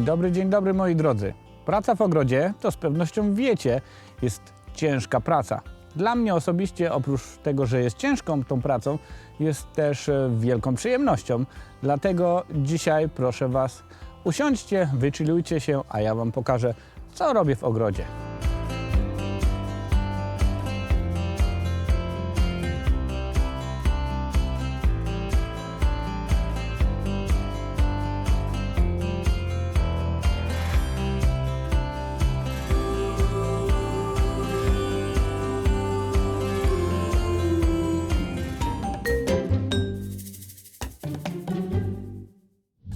Dzień dobry, dzień dobry moi drodzy. Praca w ogrodzie to z pewnością wiecie, jest ciężka praca. Dla mnie osobiście, oprócz tego, że jest ciężką tą pracą, jest też e, wielką przyjemnością. Dlatego dzisiaj proszę Was, usiądźcie, wyczilujcie się, a ja Wam pokażę, co robię w ogrodzie.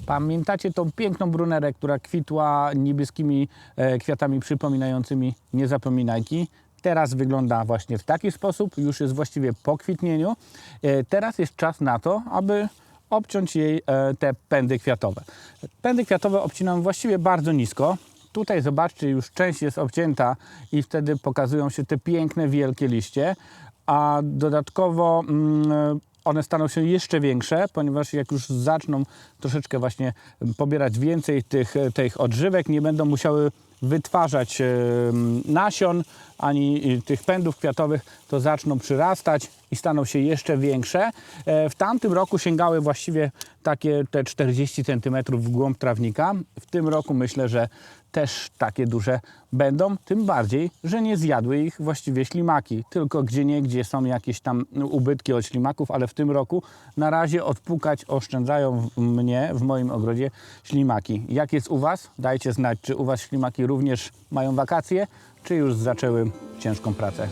Pamiętacie tą piękną brunerę, która kwitła niebieskimi e, kwiatami przypominającymi niezapominajki? Teraz wygląda właśnie w taki sposób, już jest właściwie po kwitnieniu. E, teraz jest czas na to, aby obciąć jej e, te pędy kwiatowe. Pędy kwiatowe obcinam właściwie bardzo nisko. Tutaj zobaczcie, już część jest obcięta i wtedy pokazują się te piękne, wielkie liście, a dodatkowo mm, one staną się jeszcze większe, ponieważ jak już zaczną troszeczkę właśnie pobierać więcej tych, tych odżywek, nie będą musiały wytwarzać nasion ani e, tych pędów kwiatowych, to zaczną przyrastać i staną się jeszcze większe. E, W tamtym roku sięgały właściwie takie te 40 cm w głąb trawnika. W tym roku myślę, że też takie duże będą, tym bardziej, że nie zjadły ich właściwie ślimaki, tylko gdzie niegdzie są jakieś tam ubytki od ślimaków, ale w tym roku na razie odpukać oszczędzają mnie, w moim ogrodzie ślimaki. Jak jest u Was? Dajcie znać, czy u Was ślimaki również mają wakacje, czy już zaczęły ciężką pracę.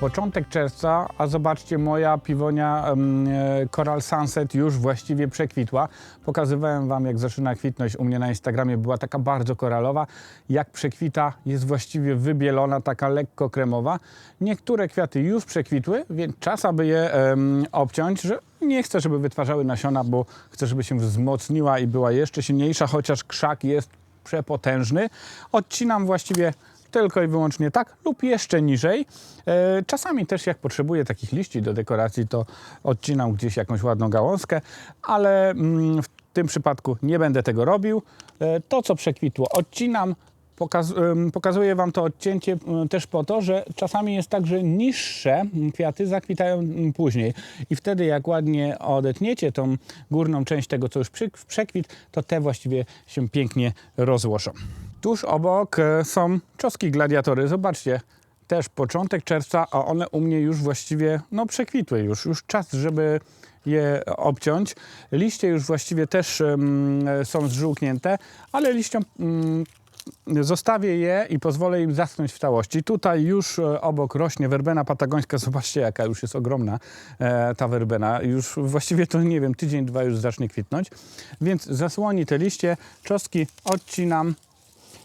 Początek czerwca, a zobaczcie, moja piwonia e, Coral Sunset już właściwie przekwitła. Pokazywałem Wam, jak zaczyna kwitnąć u mnie na Instagramie. Była taka bardzo koralowa. Jak przekwita, jest właściwie wybielona, taka lekko kremowa. Niektóre kwiaty już przekwitły, więc czas, aby je em, obciąć, że nie chcę, żeby wytwarzały nasiona, bo chcę, żeby się wzmocniła i była jeszcze silniejsza, chociaż krzak jest przepotężny. Odcinam właściwie tylko i wyłącznie tak lub jeszcze niżej. E, Czasami też jak potrzebuję takich liści do dekoracji, to odcinam gdzieś jakąś ładną gałązkę, ale mm, w tym przypadku nie będę tego robił. E, To, co przekwitło, odcinam. Pokazuję Wam to odcięcie też po to, że czasami jest tak, że niższe kwiaty zakwitają mm, później. I wtedy jak ładnie odetniecie tą górną część tego, co już przekwit, to te właściwie się pięknie rozłożą. Tuż obok e, są czoski gladiatory. Zobaczcie, też początek czerwca, a one u mnie już właściwie no, przekwitły. Już, już czas, żeby je obciąć. Liście już właściwie też em, są zżółknięte, ale liściom mm, zostawię je i pozwolę im zasnąć w całości. Tutaj już e, obok rośnie werbena patagońska. Zobaczcie, jaka już jest ogromna e, ta werbena. Już właściwie to nie wiem, tydzień, dwa już zacznie kwitnąć. Więc zasłoni te liście, czosnki odcinam.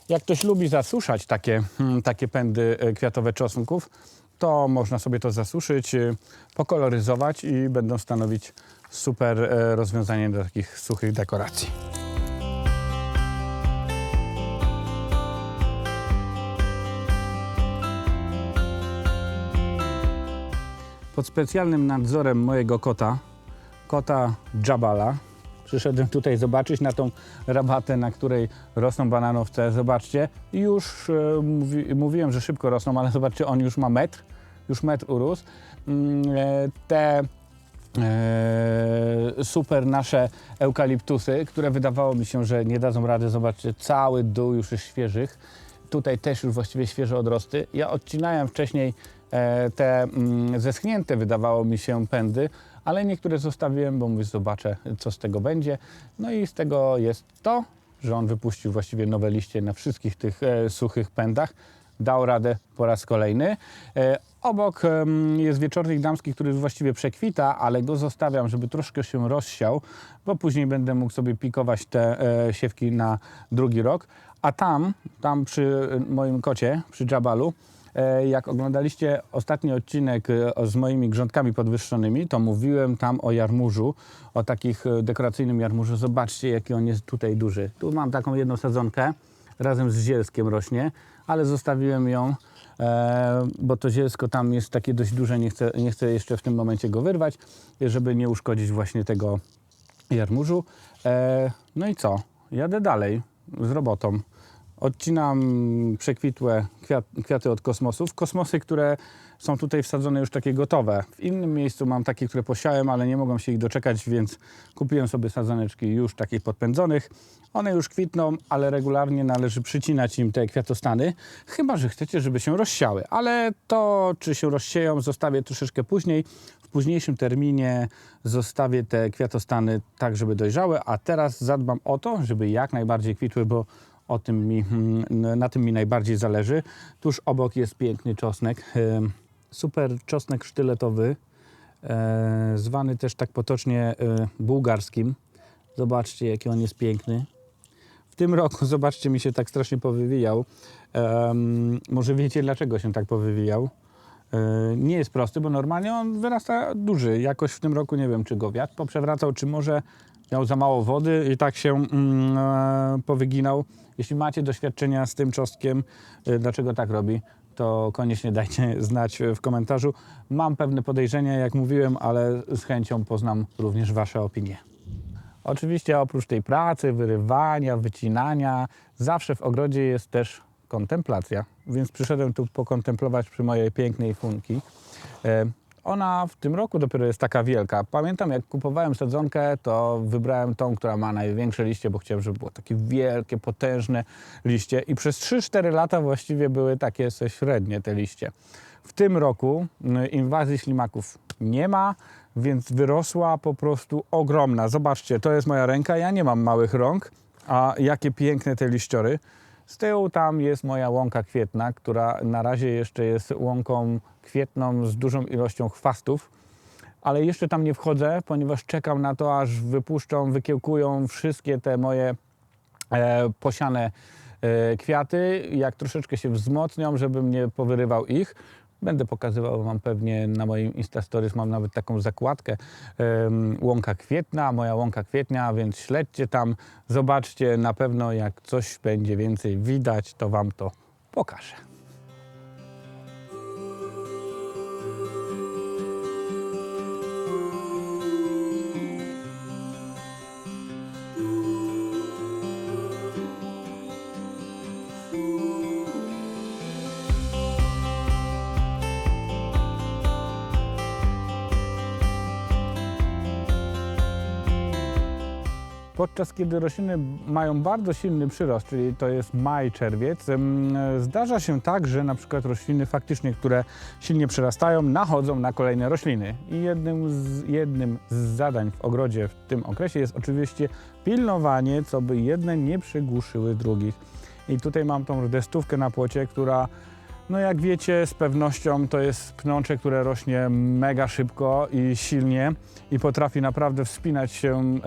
Jak ktoś lubi zasuszać takie, hmm, takie pędy e, kwiatowe czosnków, to można sobie to zasuszyć, e, pokoloryzować i będą stanowić super e, rozwiązanie do takich suchych dekoracji. Pod specjalnym nadzorem mojego kota, kota Jabala, przyszedłem tutaj zobaczyć na tą rabatę, na której rosną bananowce. Zobaczcie, już e, mówi, mówiłem, że szybko rosną, ale zobaczcie, on już ma metr, już metr urósł. Mm, e, te e, super nasze eukaliptusy, które wydawało mi się, że nie dadzą rady. Zobaczcie, cały dół już jest świeżych. Tutaj też już właściwie świeże odrosty. Ja odcinałem wcześniej te mm, zeschnięte, wydawało mi się, pędy, ale niektóre zostawiłem, bo mówię, zobaczę, co z tego będzie. No i z tego jest to, że on wypuścił właściwie nowe liście na wszystkich tych e, suchych pędach. Dał radę po raz kolejny. E, obok jest wieczornik damski, który właściwie przekwita, ale go zostawiam, żeby troszkę się rozsiał, bo później będę mógł sobie pikować te e, siewki na drugi rok. A tam, tam przy e, moim kocie, przy Jabalu, E, Jak oglądaliście ostatni odcinek e, z moimi grządkami podwyższonymi, to mówiłem tam o jarmużu, o takich e, dekoracyjnym jarmużu. Zobaczcie, jaki on jest tutaj duży. Tu mam taką jedną sadzonkę, razem z zielskiem rośnie, ale zostawiłem ją, e, bo to zielsko tam jest takie dość duże, nie chcę, nie chcę jeszcze w tym momencie go wyrwać, żeby nie uszkodzić właśnie tego jarmużu. E, no i co? Jadę dalej z robotą. Odcinam przekwitłe kwiat, kwiaty od kosmosów. Kosmosy, które są tutaj wsadzone już takie gotowe. W innym miejscu mam takie, które posiałem, ale nie mogłem się ich doczekać, więc kupiłem sobie sadzoneczki już takich podpędzonych. One już kwitną, ale regularnie należy przycinać im te kwiatostany, chyba że chcecie, żeby się rozsiały. Ale to, czy się rozsieją, zostawię troszeczkę później. W późniejszym terminie zostawię te kwiatostany tak, żeby dojrzały, a teraz zadbam o to, żeby jak najbardziej kwitły, bo o tym mi, mm, na tym mi najbardziej zależy. Tuż obok jest piękny czosnek, super czosnek sztyletowy, e, zwany też tak potocznie e, bułgarskim. Zobaczcie, jaki on jest piękny. W tym roku, zobaczcie, mi się tak strasznie powywijał. Może wiecie, dlaczego się tak powywijał? E, nie jest prosty, bo normalnie on wyrasta duży. Jakoś w tym roku nie wiem, czy go wiatr poprzewracał, czy może miał za mało wody i tak się mm, powyginał. Jeśli macie doświadczenia z tym czosnkiem, e, dlaczego tak robi, to koniecznie dajcie znać w komentarzu. Mam pewne podejrzenia, jak mówiłem, ale z chęcią poznam również Wasze opinie. Oczywiście oprócz tej pracy, wyrywania, wycinania, zawsze w ogrodzie jest też kontemplacja, więc przyszedłem tu pokontemplować przy mojej pięknej funki. Ona w tym roku dopiero jest taka wielka. Pamiętam, jak kupowałem sadzonkę, to wybrałem tą, która ma największe liście, bo chciałem, żeby było takie wielkie, potężne liście. I przez 3-4 lata właściwie były takie średnie te liście. W tym roku y, inwazji ślimaków nie ma, więc wyrosła po prostu ogromna. Zobaczcie, to jest moja ręka, ja nie mam małych rąk, a jakie piękne te liściory. Z tyłu tam jest moja łąka kwietna, która na razie jeszcze jest łąką kwietną z dużą ilością chwastów, ale jeszcze tam nie wchodzę, ponieważ czekam na to, aż wypuszczą, wykiełkują wszystkie te moje e, posiane e, kwiaty. Jak troszeczkę się wzmocnią, żebym nie powyrywał ich, będę pokazywał Wam pewnie na moim Instastories, mam nawet taką zakładkę łąka kwietna, moja łąka kwietnia, więc śledźcie tam, zobaczcie, na pewno jak coś będzie więcej widać, to Wam to pokażę. Podczas kiedy rośliny mają bardzo silny przyrost, czyli to jest maj, czerwiec, zdarza się tak, że na przykład rośliny faktycznie, które silnie przyrastają, nachodzą na kolejne rośliny. I jednym z, jednym z zadań w ogrodzie w tym okresie jest oczywiście pilnowanie, co by jedne nie przygłuszyły drugich. I tutaj mam tą rdestówkę na płocie, która no jak wiecie, z pewnością to jest pnącze, które rośnie mega szybko i silnie i potrafi naprawdę wspinać się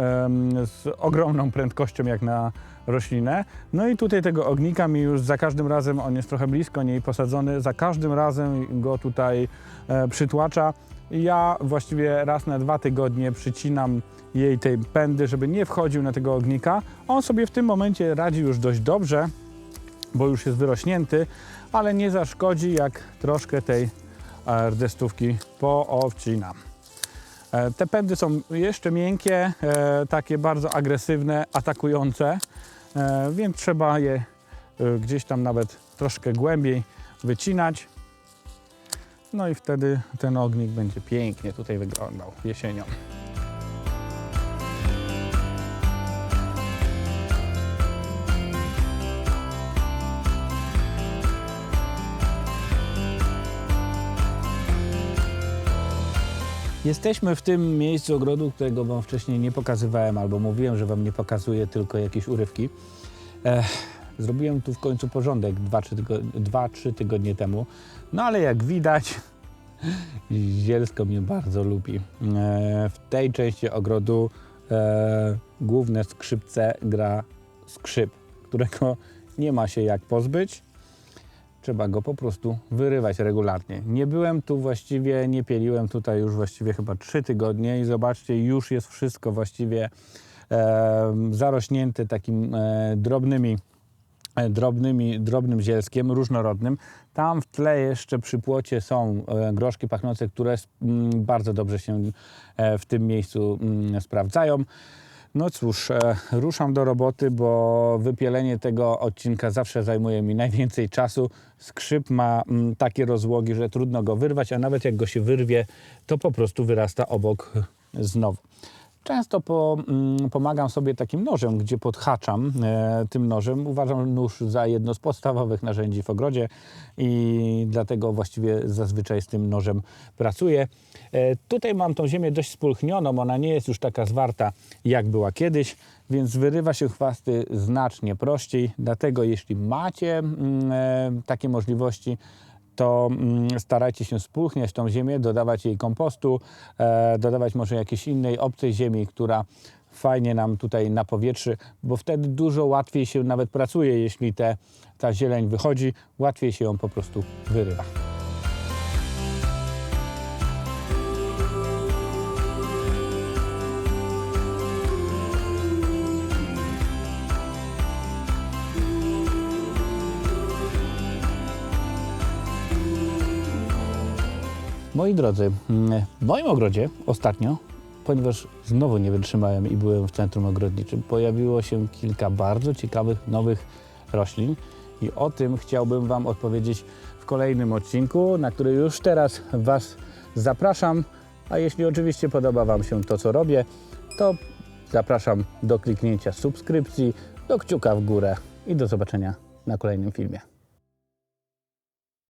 z ogromną prędkością jak na roślinę. No i tutaj tego ognika mi już za każdym razem, on jest trochę blisko niej posadzony, za każdym razem go tutaj e, przytłacza. Ja właściwie raz na dwa tygodnie przycinam jej tej pędy, żeby nie wchodził na tego ognika. On sobie w tym momencie radzi już dość dobrze, bo już jest wyrośnięty, ale nie zaszkodzi, jak troszkę tej e, rdestówki poobcinam. E, Te pędy są jeszcze miękkie, e, takie bardzo agresywne, atakujące, więc trzeba je gdzieś tam nawet troszkę głębiej wycinać. No i wtedy ten ognik będzie pięknie tutaj wyglądał jesienią. Jesteśmy w tym miejscu ogrodu, którego Wam wcześniej nie pokazywałem, albo mówiłem, że Wam nie pokazuję tylko jakieś urywki. Ech, zrobiłem tu w końcu porządek 2-3 tygodnie temu. No ale jak widać, Zielsko mnie bardzo lubi. W tej części ogrodu e, główne skrzypce gra skrzyp, którego nie ma się jak pozbyć. Trzeba go po prostu wyrywać regularnie. Nie byłem tu właściwie, nie pieliłem tutaj już właściwie chyba 3 tygodnie i zobaczcie, już jest wszystko właściwie e, zarośnięte takim e, drobnymi e, drobnymi, drobnym zielskiem, różnorodnym. Tam w tle jeszcze przy płocie są e, groszki pachnące, które bardzo dobrze się e, w tym miejscu sprawdzają. No cóż, e, ruszam do roboty, bo wypielenie tego odcinka zawsze zajmuje mi najwięcej czasu. Skrzyp ma mm, takie rozłogi, że trudno go wyrwać, a nawet jak go się wyrwie, to po prostu wyrasta obok znowu. Często po, mm, pomagam sobie takim nożem, gdzie podhaczam e, tym nożem. Uważam nóż za jedno z podstawowych narzędzi w ogrodzie i dlatego właściwie zazwyczaj z tym nożem pracuję. E, tutaj mam tą ziemię dość spulchnioną, ona nie jest już taka zwarta jak była kiedyś, więc wyrywa się chwasty znacznie prościej. Dlatego jeśli macie mm, e, takie możliwości, to mm, starajcie się spulchniać tą ziemię, dodawać jej kompostu, e, dodawać może jakiejś innej obcej ziemi, która fajnie nam tutaj napowietrzy, bo wtedy dużo łatwiej się nawet pracuje, jeśli te, ta zieleń wychodzi, łatwiej się ją po prostu wyrywa. Moi drodzy, mm, w moim ogrodzie ostatnio, ponieważ znowu nie wytrzymałem i byłem w centrum ogrodniczym, pojawiło się kilka bardzo ciekawych nowych roślin i o tym chciałbym Wam odpowiedzieć w kolejnym odcinku, na który już teraz Was zapraszam. A jeśli oczywiście podoba Wam się to, co robię, to zapraszam do kliknięcia subskrypcji, do kciuka w górę i do zobaczenia na kolejnym filmie.